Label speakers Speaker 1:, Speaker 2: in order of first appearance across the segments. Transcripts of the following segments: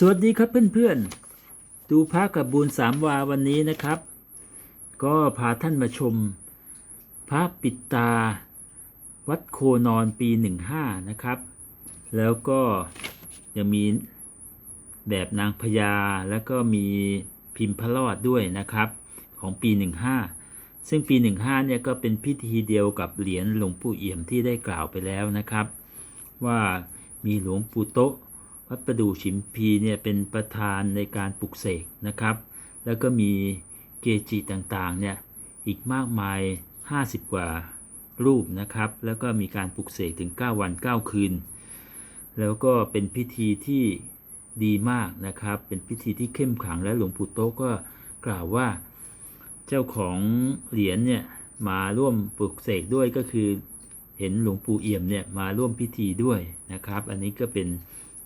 Speaker 1: สวัสดีครับเพื่อนๆ ดูพระกับบูญสามวาวันนี้นะครับ ก็พาท่านมาชม พระปิดตา วัดโคนอนปี 15 นะครับ แล้วก็ยังมีแบบนางพญาแล้วก็มีพิมพ์พระรอดด้วยนะครับ ของปี 15 ซึ่งปี 15 เนี่ยก็เป็นพิธีเดียวกับเหรียญหลวงปู่เอี่ยมที่ได้กล่าวไปแล้วนะครับ ว่ามีหลวงปู่โตะ วัดประดู่ฉิมพีเนี่ยเป็นประธานในการปลุกเสกนะครับ แล้วก็มีเกจิต่างๆเนี่ยอีกมากมาย 50 กว่ารูปนะครับ แล้วก็มีการปลุกเสกถึง 9 วัน 9 คืน แล้วก็เป็นพิธีที่ดีมากนะครับ เป็นพิธีที่เข้มขลังและหลวงปู่โตะก็กล่าวว่าเจ้าของเหรียญเนี่ยมาร่วมปลุกเสกด้วยก็คือเห็นหลวงปู่เอี่ยมเนี่ยมาร่วมพิธีด้วยนะครับ อันนี้ก็เป็น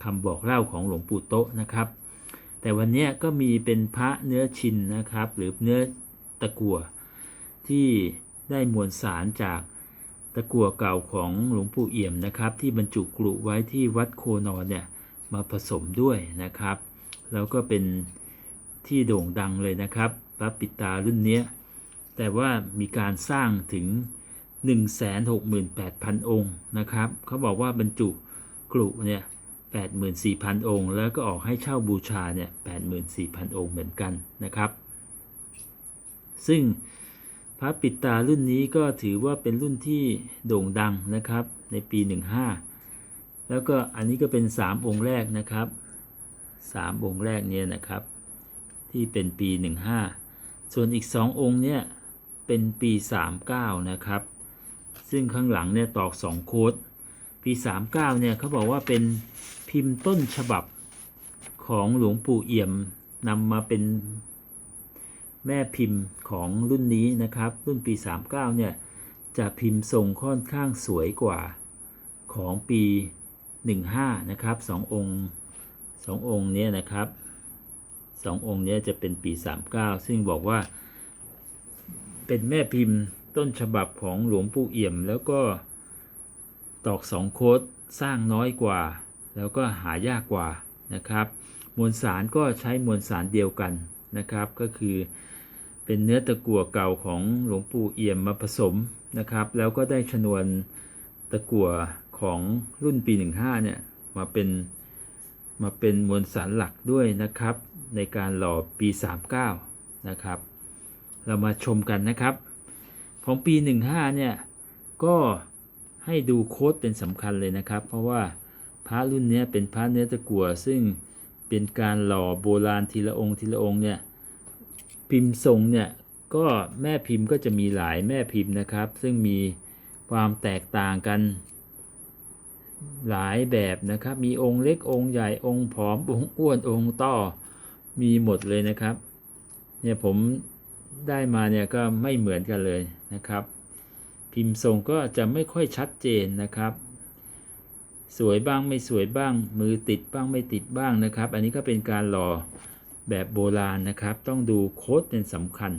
Speaker 1: คำบอกเล่าของหลวงปู่โตะนะครับ แต่วันนี้ก็มีเป็นพระเนื้อชินนะครับ หรือเนื้อตะกั่วที่ได้มวลสารจากตะกั่วเก่าของหลวงปู่เอี่ยมนะครับ ที่บรรจุกรุไว้ที่วัดโคนอนเนี่ยมาผสมด้วยนะครับ แล้วก็เป็นที่โด่งดังเลยนะครับพระปิตารุ่นนี้แต่ว่ามีการสร้างถึง 168,000 องค์นะครับ เขาบอกว่าบรรจุกรุเนี่ย 84,000 องค์ แล้วก็ออกให้เช่าบูชาเนี่ย84,000 องค์เหมือนกันนะครับ ซึ่งพระปิดตารุ่นนี้ก็ถือว่าเป็นรุ่นที่โด่งดังนะครับในปี 15 แล้วก็อันนี้ก็เป็น 3 องค์แรกนะครับ 3 องค์แรกเนี่ยนะครับที่เป็นปี 15 ส่วนอีก 2 องค์เนี่ยเป็นปี 39 นะครับ ซึ่งข้างหลังเนี่ยตอก 2 โค้ด ปี 39 เนี่ยเขาบอกว่าเป็นพิมพ์ต้นฉบับของหลวงปู่เอี่ยมนำมาเป็นแม่พิมพ์ของรุ่นนี้นะครับ รุ่นปี 39 เนี่ย จะพิมพ์ทรงค่อนข้างสวยกว่าของปี 15 นะครับสององค์สององค์เนี้นะครับสององค์เนี้จะเป็นปี 39 ซึ่งบอกว่า เป็นแม่พิมพ์ต้นฉบับของหลวงปู่เอี่ยมแล้วก็ ตอกสองโคดสร้างน้อยกว่า แล้วก็หายากกว่านะครับ มวลสารก็ใช้มวลสารเดียวกันนะครับ ก็คือเป็นเนื้อตะกั่วเก่าของหลวงปู่เอี่ยมมาผสมนะครับ แล้วก็ได้ชนวนตะกั่วของรุ่นปี 15เนี่ยมาเป็นมาเป็นมวลสารหลักด้วยนะครับ ในการหล่อปี 39 นะครับ เรามาชมกันนะครับ ของปี 15เนี่ยก็ ให้ดูโค้ดเป็นสำคัญเลยนะครับ เพราะว่าพระรุ่นนี้เป็นพระเนื้อตะกั่วซึ่งเป็นการหล่อโบราณทีละองค์ทีละองค์เนี่ยพิมพ์ทรงเนี่ยก็แม่พิมพ์ก็จะมีหลายแม่พิมพ์นะครับ ซึ่งมีความแตกต่างกันหลายแบบนะครับ มีองค์เล็กองค์ใหญ่องค์ผอมองค์อ้วนองค์ต้อมีหมดเลยนะครับ เนี่ยผมได้มาเนี่ยก็ไม่เหมือนกันเลยนะครับ พิมพ์ทรงก็จะไม่ค่อยชัดเจนนะครับ สวยบ้างไม่สวยบ้าง มือติดบ้างไม่ติดบ้างนะครับ อันนี้ก็เป็นการหล่อแบบโบราณนะครับ ต้องดูโค้ดเป็นสำคัญ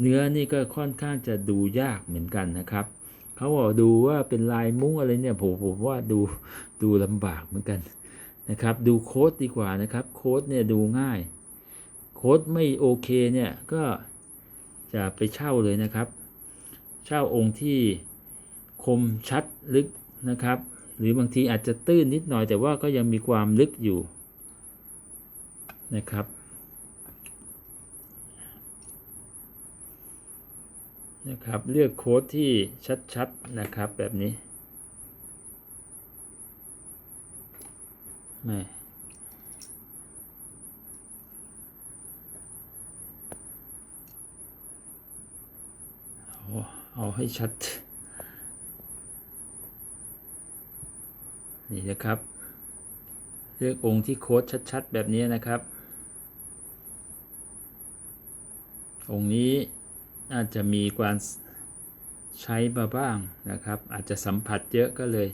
Speaker 1: เนื้อนี่ก็ค่อนข้างจะดูยากเหมือนกันนะครับเขาบอกดูว่าเป็นลายมุ้งอะไรเนี่ยผมผมว่าดูดูลำบากเหมือนกันนะครับ ดูโค้ดดีกว่านะครับโค้ดเนี่ยดูง่าย โค้ดไม่โอเคเนี่ยก็จะไปเช่าเลยนะครับ เช่าองค์ที่คมชัดลึกนะครับ หรือบางทีอาจจะตื้นนิดหน่อยแต่ว่าก็ยังมีความลึกอยู่นะครับ นะครับ เลือกโค้ดที่ชัดๆนะครับแบบนี้ไม่ เอาให้ชัด นี่นะครับ เลือกองค์ที่โค้ดชัดๆ แบบนี้นะครับ องค์นี้อาจจะมีการใช้มาบ้างนะครับ อาจจะสัมผัสเยอะก็เลย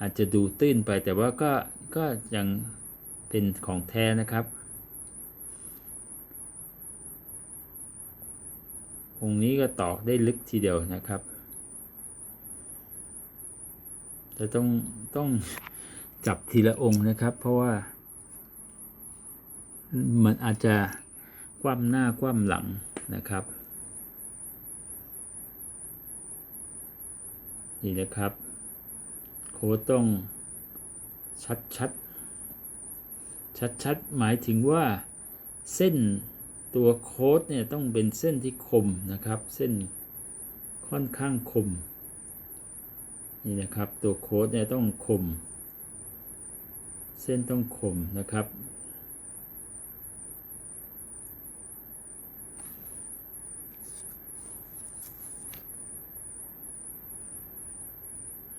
Speaker 1: อาจจะดูตื้นไปแต่ว่าก็ก็ยังเป็นของแท้นะครับ องค์นี้ก็ตอกได้ลึกทีเดียวนะครับจะต้องต้องจับทีละองค์นะครับ เพราะว่า มันอาจจะคว่ำหน้าคว่ำหลังนะครับนี่นะครับ โค้ดต้องชัดชัดชัดชัดหมายถึงว่าเส้น ตัวโค้ดเนี่ยต้องเป็นเส้นที่คมนะครับ เส้นค่อนข้างคม นี่นะครับ ตัวโค้ดเนี่ยต้องคม เส้นต้องคมนะครับ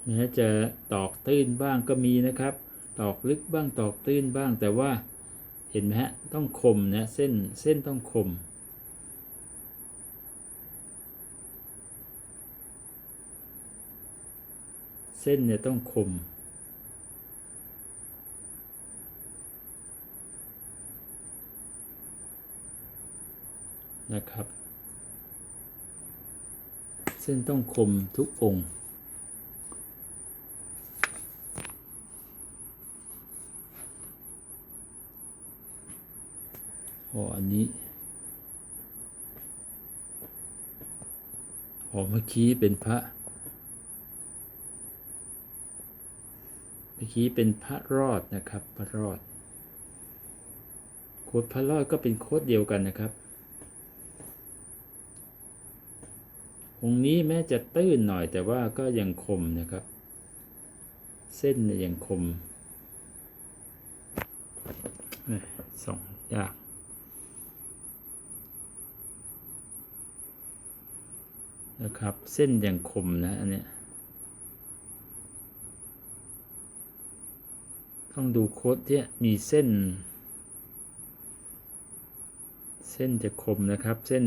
Speaker 1: แม้จะตอกตื้นบ้างก็มีนะครับ ตอกลึกบ้างตอกตื้นบ้างแต่ว่า เห็นไหมฮะ ต้องคมนะ เส้น เส้นต้องคม เส้นเนี่ยต้องคม นะครับ เส้นต้องคมทุกองค์ อ๋ออันนี้อ๋อเมื่อกี้เป็นพระ เมื่อกี้เป็นพระรอดนะครับ พระรอด โคดพระรอดก็เป็นโคดเดียวกันนะครับ องนี้แม้จะตื้นหน่อยแต่ว่าก็ยังคมนะครับ เส้นเนี่ยยังคมเอ้ยส่องยาก นะครับ เส้นอยังคมนะอันเนี้ยต้องดูโค้ดที่มีเส้น เส้นจะคมนะครับ เส้น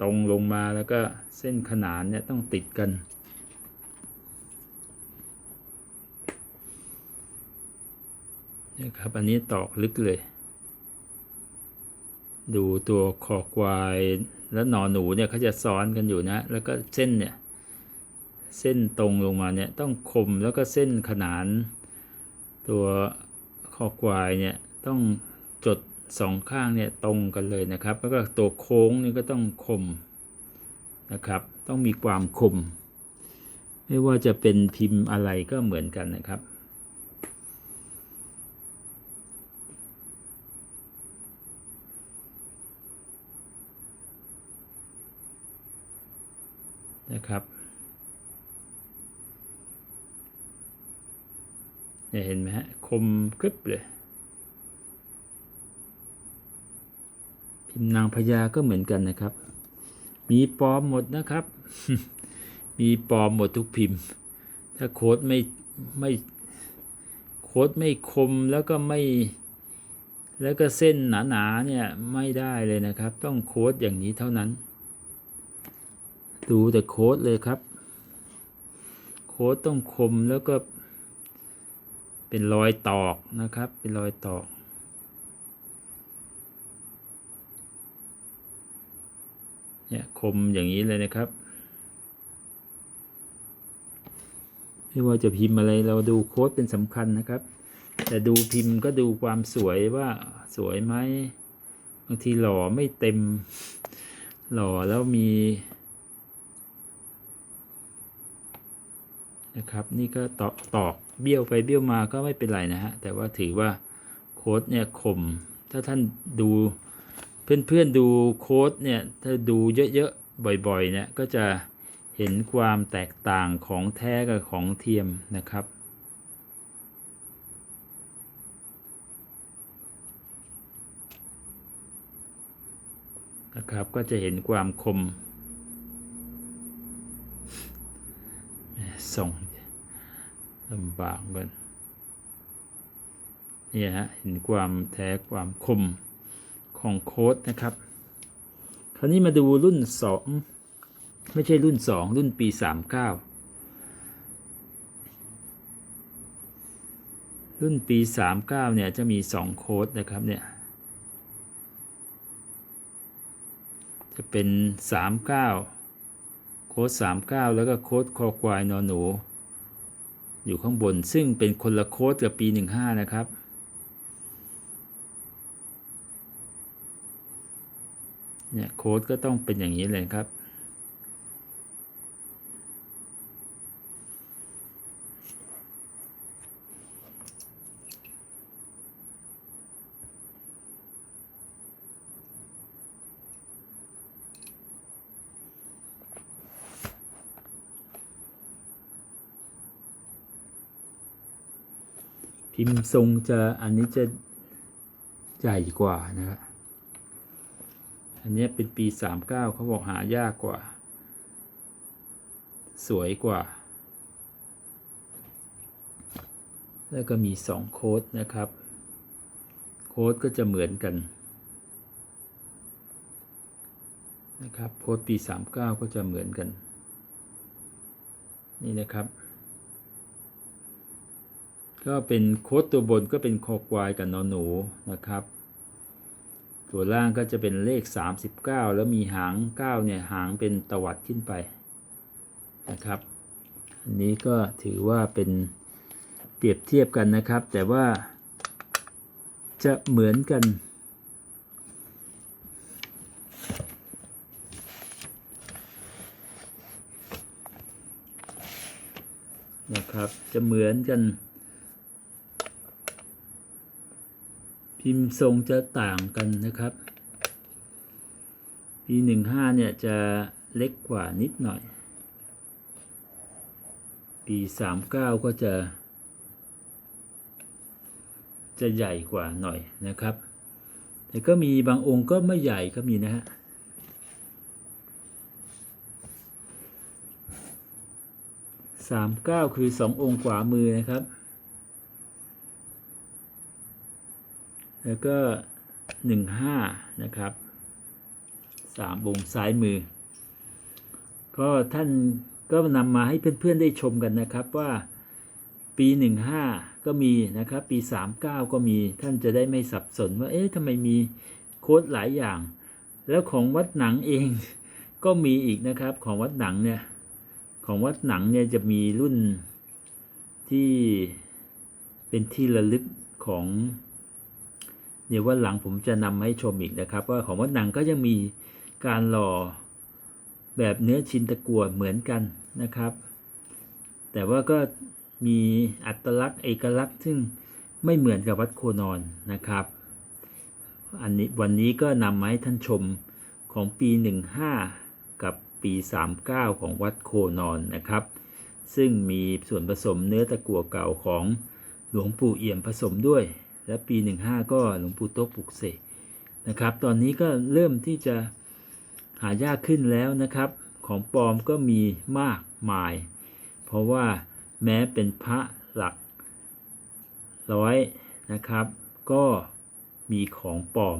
Speaker 1: ตรงลงมาแล้วก็เส้นขนานเนี่ยต้องติดกันนะครับ อันนี้ตอกลึกเลย ดูตัวคอควาย และหนอหนูเนี่ยเขาจะซ้อนกันอยู่นะ แล้วก็เส้นเนี่ย เส้นตรงลงมาเนี่ยต้องคมแล้วก็เส้นขนาน ตัวคอควายเนี่ยต้องจดสองข้างเนี่ยตรงกันเลยนะครับ แล้วก็ตัวโค้งนี่ก็ต้องคมนะครับ ต้องมีความคม ไม่ว่าจะเป็นพิมพ์อะไรก็เหมือนกันนะครับ นะครับเนี่ยเห็นไหมฮะคมกริบเลย พิมพ์นางพญาก็เหมือนกันนะครับ มีปลอมหมดนะครับ มีปลอมหมดทุกพิมพ์ ถ้าโค้ดไม่ไม่โค้ดไม่คมแล้วก็ไม่แล้วก็เส้นหนาๆเนี่ยไม่ได้เลยนะครับ ต้องโค้ดอย่างนี้เท่านั้น ดูแต่โค้ดเลยครับ โค้ดต้องคมแล้วก็ เป็นรอยตอกนะครับ เป็นรอยตอกเนี่ยคมอย่างนี้เลยนะครับ ไม่ว่าจะพิมพ์อะไรเราดูโค้ดเป็นสำคัญนะครับ แต่ดูพิมพ์ก็ดูความสวยว่าสวยไหมบางทีหล่อไม่เต็ม หล่อแล้วมี นะครับ นี่ก็ตอกตอกเบี้ยวไปเบี้ยวมาก็ไม่เป็นไรนะฮะ แต่ว่าถือว่าโค้ดเนี่ยคม ถ้าท่านดูเพื่อนๆดูโค้ดเนี่ย ถ้าดูเยอะๆ บ่อยๆ เนี่ย ก็จะเห็นความแตกต่างของแท้กับของเทียมนะครับ นะครับ ก็จะเห็นความคม ส่งลำบากกันนี่ฮะเห็นความแท้ความคมของโค้ดนะครับ คราวนี้มาดูรุ่นสองไม่ใช่รุ่นสองรุ่นปีสามเก้ารุ่นปีสามเก้าเนี่ยจะมีสองโค้ดนะครับเนี่ยจะเป็นสามเก้า โค้ด39 แล้วก็โค้ดคอควายนอนหนู อยู่ข้างบนซึ่งเป็นคนละโค้ดกับปี 15 นะครับ เนี่ยโค้ดก็ต้องเป็นอย่างนี้เลยครับ พิมพ์ทรงจะอันนี้จะใหญ่กว่านะครับอันนี้เป็นปี 39เขาบอกหายากกว่า สวยกว่า แล้วก็มี 2 โค้ดนะครับ โค้ดก็จะเหมือนกันนะครับโค้ดปี 39 ก็จะเหมือนกัน นี่นะครับ ก็เป็นโค้ดตัวบนก็เป็นคอควายกับนอนหนูนะครับตัวล่างก็จะเป็นเลข 39 แล้วมีหาง 9 เนี่ย หางเป็นตวัดขึ้นไปนะครับ อันนี้ก็ถือว่าเป็นเปรียบเทียบกันนะครับ แต่ว่าจะเหมือนกัน นะครับ จะเหมือนกัน พิมพ์ทรงจะต่างกันนะครับปีหนึ่งห้าเนี่ยจะเล็กกว่านิดหน่อยปีสามเก้าก็จะ จะใหญ่กว่าหน่อยนะครับ แต่ก็มีบางองค์ก็ไม่ใหญ่ก็มีนะฮะสามเก้าคือสององค์ขวามือนะครับ แล้วก็หนึ่งห้านะครับสามวงซ้ายมือ ก็ท่านก็นำมาให้เพื่อนๆได้ชมกันนะครับว่าปี 15 ก็มีนะครับปี 39 ก็มีท่านจะได้ไม่สับสนว่าเอ๊ะทำไมมีโค้ดหลายอย่าง แล้วของวัดหนังเองก็มีอีกนะครับของวัดหนังเนี่ยของวัดหนังเนี่ยจะมีรุ่นที่เป็นที่ระลึกของ เดี๋ยววันหลังผมจะนำมาให้ชมอีกนะครับ ว่าของวัดหนังก็ยังมีการหล่อแบบเนื้อชินตะกัวเหมือนกันนะครับ แต่ว่าก็มีอัตลักษณ์เอกลักษณ์ซึ่งไม่เหมือนกับวัดโคนอนนะครับ อันนี้วันนี้ก็นำมาให้ท่านชมของปี 15 กับปี 39 ของวัดโคนอนนะครับ ซึ่งมีส่วนผสมเนื้อตะกั่วเก่าของหลวงปู่เอี่ยมผสมด้วย และปี 15 ก็หลวงปู่โต๊ะปลุกเสกนะครับ ตอนนี้ก็เริ่มที่จะหายากขึ้นแล้วนะครับ ของปลอมก็มีมากมาย เพราะว่าแม้เป็นพระหลักร้อยนะครับ ก็มีของปลอม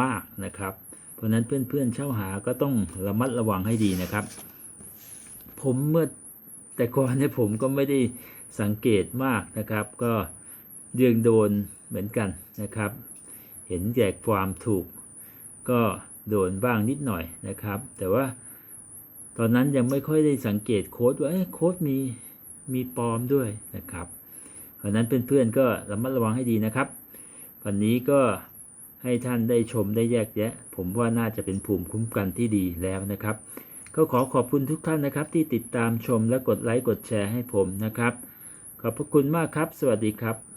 Speaker 1: มากนะครับ เพราะฉะนั้นเพื่อนๆเช่าหาก็ต้องระมัดระวังให้ดีนะครับ ผมเมื่อแต่ก่อนเนี่ยผมก็ไม่ได้สังเกตมากนะครับ ก็เดืองโดน เหมือนกันนะครับ เห็นแก่ความถูกก็โดนบ้างนิดหน่อยนะครับ แต่ว่าตอนนั้นยังไม่ค่อยได้สังเกตโค้ดว่าเอ้ยโค้ดมีมีปลอมด้วยนะครับ เพราะนั้นเพื่อนๆก็ระมัดระวังให้ดีนะครับ วันนี้ก็ให้ท่านได้ชมได้แยกแยะ ผมว่าน่าจะเป็นภูมิคุ้มกันที่ดีแล้วนะครับ ก็ขอขอบคุณทุกท่านนะครับ ที่ติดตามชมและกดไลค์กดแชร์ให้ผมนะครับ ขอบพระคุณมากครับ สวัสดีครับ